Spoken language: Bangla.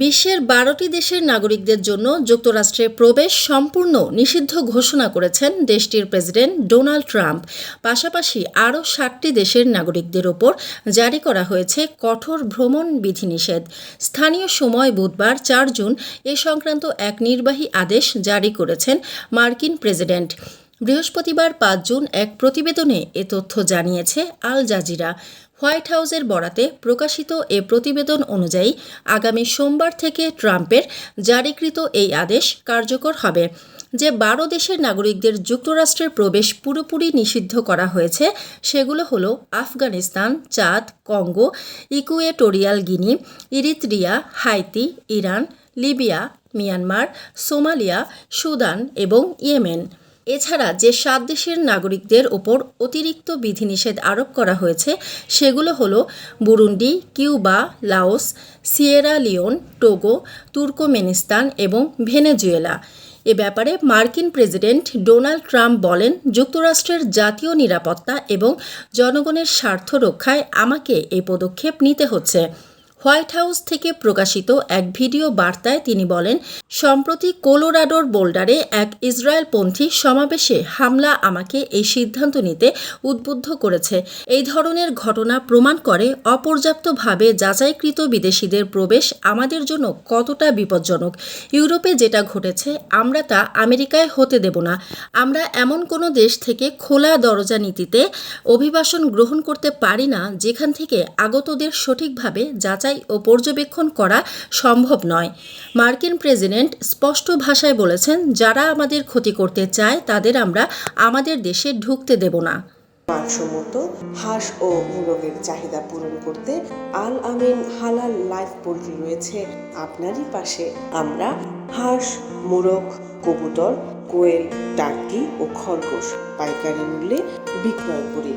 বিশ্বের বারোটি দেশের নাগরিকদের জন্য যুক্তরাষ্ট্রে প্রবেশ সম্পূর্ণ নিষিদ্ধ ঘোষণা করেছেন দেশটির প্রেসিডেন্ট ডোনাল্ড ট্রাম্প। পাশাপাশি আরও ষাটটি দেশের নাগরিকদের ওপর জারি করা হয়েছে কঠোর ভ্রমণ বিধিনিষেধ। স্থানীয় সময় বুধবার চার জুন এ সংক্রান্ত এক নির্বাহী আদেশ জারি করেছেন মার্কিন প্রেসিডেন্ট। বৃহস্পতিবার পাঁচ জুন এক প্রতিবেদনে এ তথ্য জানিয়েছে আল জাজিরা। হোয়াইট হাউসের বরাতে প্রকাশিত এ প্রতিবেদন অনুযায়ী আগামী সোমবার থেকে ট্রাম্পের জারিকৃত এই আদেশ কার্যকর হবে। যে বারো দেশের নাগরিকদের যুক্তরাষ্ট্রের প্রবেশ পুরোপুরি নিষিদ্ধ করা হয়েছে, সেগুলো হলো Afghanistan, Chad, Congo, Equatorial Guinea, Eritrea, Haiti, Iran, Libya, Myanmar, Somalia, Sudan এবং ইয়েমেন। এছাড়া যে সাত দেশের নাগরিকদের ওপর অতিরিক্ত বিধিনিষেধ আরোপ করা হয়েছে, সেগুলো হলো Burundi, Cuba, Laos, Sierra Leone, Togo, Turkmenistan এবং ভেনেজুয়েলা। এ ব্যাপারে মার্কিন প্রেসিডেন্ট ডোনাল্ড ট্রাম্প বলেন, যুক্তরাষ্ট্রের জাতীয় নিরাপত্তা এবং জনগণের স্বার্থ রক্ষায় আমাকে এই পদক্ষেপ নিতে হচ্ছে। হোয়াইট হাউস থেকে প্রকাশিত এক ভিডিও বার্তায় তিনি বলেন, সম্প্রতি কোলোরাডোর বোল্ডারে এক ইসরায়েলপন্থী সমাবেশে হামলা আমাকে এই সিদ্ধান্ত নিতে উদ্বুদ্ধ করেছে। এই ধরনের ঘটনা প্রমাণ করে অপর্যাপ্তভাবে যাচাইকৃত বিদেশিদের প্রবেশ আমাদের জন্য কতটা বিপজ্জনক। ইউরোপে যেটা ঘটেছে, আমরা তা আমেরিকায় হতে দেব না। আমরা এমন কোনো দেশ থেকে খোলা দরজা নীতিতে অভিবাসন গ্রহণ করতে পারি না, যেখান থেকে আগতদের সঠিকভাবে যাচাই ও পর্যবেক্ষণ করা সম্ভব নয়। মার্কিন প্রেসিডেন্ট স্পষ্ট ভাষায় বলেছেন, যারা আমাদের ক্ষতি করতে চায়, তাদের আমরা আমাদের দেশে ঢুকতে দেব না। মানসম্মত, হাঁস ও মুরগের চাহিদা পূরণ করতে আল আমিন হালাল লাইফ পোল্ট্রি রয়েছে। আপনারই পাশে আমরা হাঁস, মুরগ, কবুতর, কোয়েল টার্কি ও খরগোশ পাইকারি মূল্যে বিক্রয় করি।